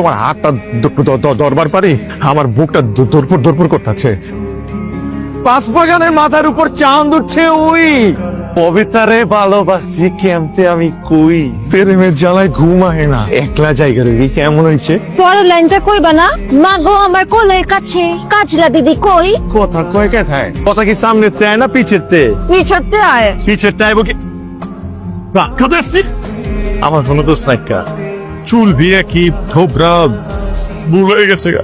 তোমার হাতটা দরবার পারি? আমার বুকটা দরপুর দরপুর করতেছে। বাগানের মাথার উপর চাঁদ উঠছে ওই। পবিতারে ভালোবাসি কেমতে আমি কই? প্রেমের জ্বালায় ঘুম আহে না। একলা জায়গা রে কেমন হয়েছে? বড় লাইনটা কইবা না মা গো আমার কোলের কাছে। কাজলা দিদি কই? কথা কয় কেঠায় কথা কি সামনে তেয় না পিছের তে? পিছতে আয়। পিছের টাইব কি? রাখা দেখছি আমার কোনো দোষ নাই কা। চুল বিয়ে কি থোবরা ভুল হয়ে গেছে গা।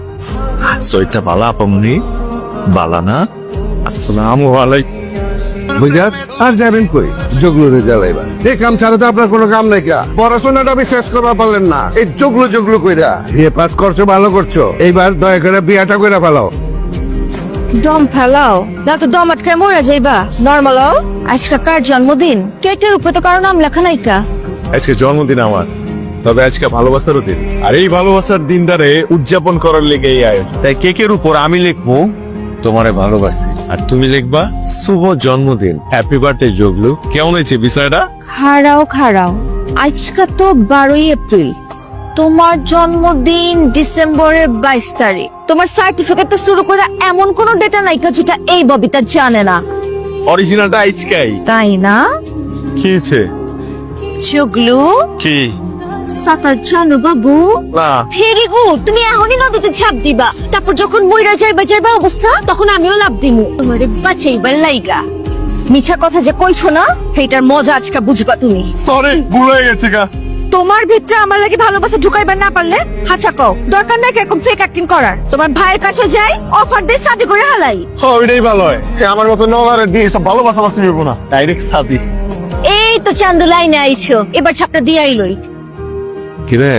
সইটা বালা আপমনি? বালা না? আসসালামু আলাইকুম। বুঝাত আর যাবেন কই? জগলুরে জ্বালাইবা এই কাম ছাড়া তো আপনার কোনো কাম নাই কা পড়াশোনাটা আপনি শেষ করবা পারলেন না। এই জগলু জগলু কইরা। বিয়ে পাস করছ ভালো করছ। এইবার দয়া করে বিয়াটা কইরা ফেলাও। দম ফেলাও? না তো দম আটকায় মরে যাইবা। নর্মাল আজকে কার জন্মদিন? কেকের উপরে তো কারও নাম লেখা নাই কা। আজকে জন্মদিন আমার। তবে আজকে ভালোবাসারও দিন। আর এই ভালোবাসার দিনটারে উদযাপন করার লেগে এই আয়োজন। তাই কেকের উপর আমি লিখব তোমারে ভালোবাসি। আর তুমি লিখবা শুভ জন্মদিন। Happy birthday Joglu. কেমন হয়েছে বিষয়টা? খাড়াও খাড়াও আজকে তো বারোই এপ্রিল। তোমার জন্মদিন ডিসেম্বরের বাইশ তারিখ। তোমার সার্টিফিকেট তো শুরু করে এমন কোন ডেটা নাই যেটা এই ববিতা জানে না। অরিজিনালটা আজকাই। তাই না? কি হয়েছে? চুগলু কি? সাঁতার জানো বাবু? না। ভেরি গুড তুমি এখনই নদীতে ঝাঁপ দিবা। তারপর যখন মইরা যাইবা যাইবা অবস্থা তখন আমিও লাভ দিমু। তোমারে বাঁচাইবার লাইগা। মিছা কথা যে কইছো না সেইটার মজা আজকে বুঝবা তুমি। সরি ভুল হয়ে গেছে গা। তোমার ভিতরে আমার লাগি ভালোবাসা ঢুকাইবার না পারলে হাঁচা কও দরকার নাই এরকম ফেক অ্যাক্টিং করার। তোমার ভাইয়ের কাছে যাই অফার দিয়ে শাদি করে হালাই। ওইটাই ভালো হয়। আমার মতো নলারে দিয়ে সব ভালোবাসা বাসতে হইব না। ডাইরেক্ট সাদি। এই তো চান্দু লাইনে আইছো। এবার ছাপটা দিয়ে আইলই কিরে?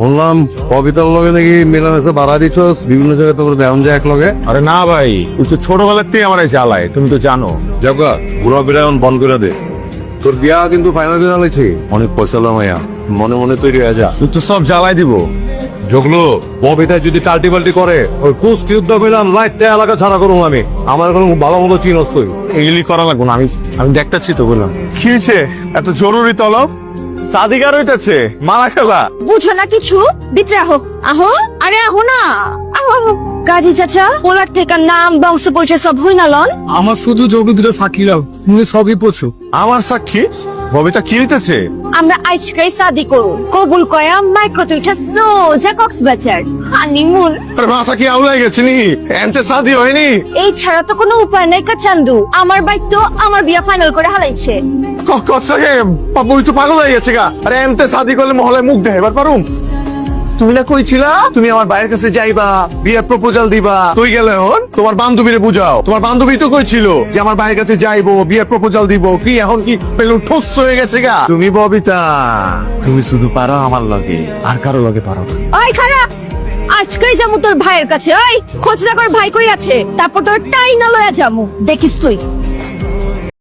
বললাম কবিতার লগে নাকি মেলামেশা বাড়া দিচ্ছ বিভিন্ন জায়গায় তোর দেওয়ান যায় এক লগে আরে না ভাই তুই তো ছোটবেলার থেকে আমার চালায় তুমি তো জানো। জগা ঘুরা বিরায়ন বন্ধ করে দে। তোর বিয়া কিন্তু ফাইনাল অনেক পয়সা লামাইয়া মনে মনে তৈরি হয়ে যা। তুই তো সব জ্বালাই দিব। জগলো ববিতা যদি টাল্টি পাল্টি করে ওই কুস্তি যুদ্ধ কইলাম লাইট এলাকা ছাড়া করুম আমি। আমার কোনো ভালো মতো চিনস তুই এগুলি করা লাগবো না আমি আমি দেখতেছি তো বললাম কি হয়েছে? এত জরুরি তলব? সাদিকার হইতেছে মারা খেলা। বুঝো না কিছু? ভিতরে আহো আহো আরে আহো না। আহো। কাজী চাচা পোলার থেকে নাম বংশ পরিচয় সব হই না লন? আমার শুধু যোগ দুটো সাকিরাও তুমি সবই পড়ছো। আমার সাক্ষী? ববিতা কি হইতেছে? আমরা আজকেই শাদি করব কবুল কয়া মাইক্রো তুইটা সোজা কক্সবাজার হানিমুন। আরে মাথা কি আউলাই গেছে নি? এনতে শাদি হয়নি? এই ছাড়া তো কোনো উপায় নাই কা চান্দু। আমার বাইক তো আমার বিয়া ফাইনাল করে হালাইছে কচ্ছাকে বাবুই তো পাগল হয়ে গেছে গা। আরে এমতে শাদি করলে মহলে মুখ দেয় এবার পারুম? তুমি না কইছিলা, তুমি আমার ভাইয়ের কাছে যাইবা, বিয়ের প্রপোজাল দিবা। তুই গেলে হন, তোমার বান্ধবীরে বুঝাও। তোমার বান্ধবী তো কইছিল যে আমার ভাইয়ের কাছে যাইবো, বিয়ের প্রপোজাল দিব। কি এখন কি বেলুন ঠোস হয়ে গেছে গা? তুমি ববিতা, তুমি শুধু পারো আমার লগে, আর কারও লগে পারো না। ওই খারাপ! আজকেই যামু তোর ভাইয়ের কাছে, ওই খোঁজ কর ভাই কই আছে? তারপর তোর টাই না লয়া যামু দেখিস তুই।